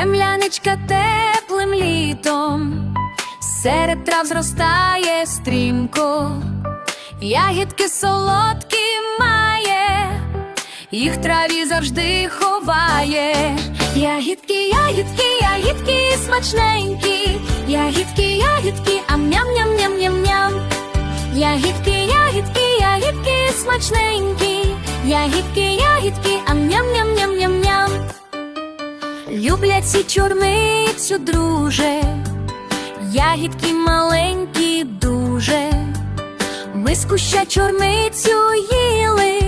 Земляничка теплим літом, серед трав зростає стрімко, ягідки солодкі має, їх траві завжди ховає. Ягідки, ягідки, ягідки смачненькі, ягідки, ягідки, ам ням ням ням ням ням Ягідки, ягідки, ягідки смачненькі, ягідки, ягідки, Люблять чорницю, друже, ягідки маленькі дуже. Ми з куща чорницю їли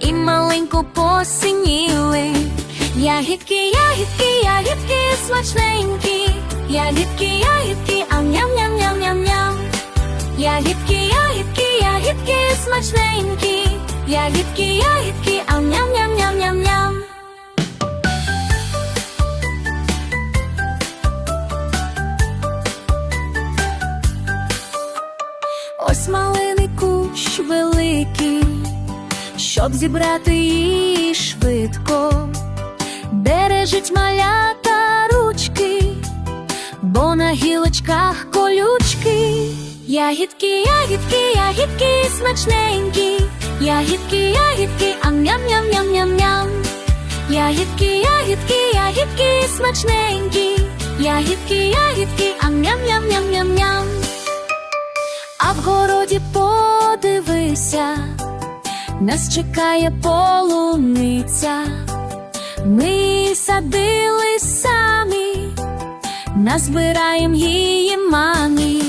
і маленько посиніли. Ягідки, ягідки, ягідки смачненькі, ягідки, ягідки, ам ням ням ням ням ням Ягідки, ягідки, ягідки смачненькі, ягідки, ягідки, ам ням малиний кущ великий, щоб зібрати її швидко, бережить малята ручки, бо на гілочках колючки. Ягідки, ягідки, ягідки смачненькі, ягідки, ягідки, ам ням ням ням ням ням Ягідки, ягідки, ягідки смачненькі, ягідки, ягідки, ам ням ням ням ням ням в городі подивися, нас чекає полуниця. Ми садили самі, назбираєм її мамі.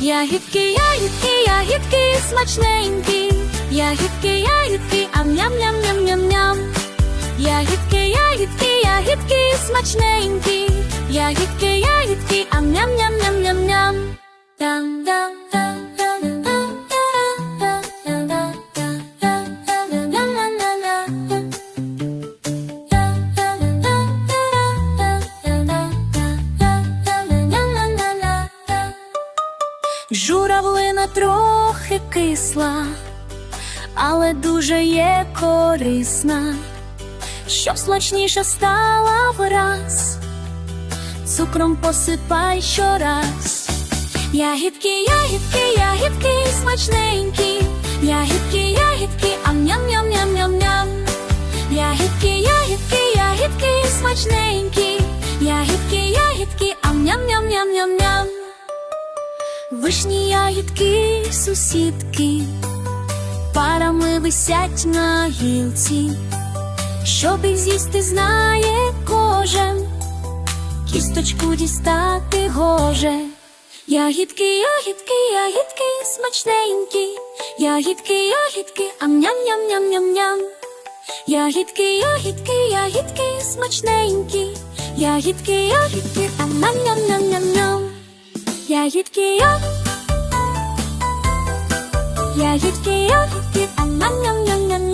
Ягідки, ягідки, ягідки смачненькі, ягідки, ягідки, ам ням ням ням ням ням. Ягідки, ягідки, ягідки смачненькі, ягідки, ягідки, ам ням ням Журавлина трохи кисла, але дуже є корисна, щоб смачніше стала враз, цукром посипай щораз. Ягідки, ягідки, ягідки смачненькі, ягідки, ягідки, ам ням ням ням ням ням Ягідки, ягідки, ягідки смачненькі, ягідки, ягідки, ам ням ням ням ням ням Вишні ягідки, сусідки, парами висять на гілці, щоб їх з'їсти знає кожен, кісточку дістати гоже. Ягідки, ягідки, ягідки, смачненькі, ягідки, ягідки, ам ням ням ням ням ням Ягідки, ягідки, ягідки, смачненькі, ягідки, ягідки, ам ням ням ням ням Я едкий я Я едкий я Кит ам ам ням ням ням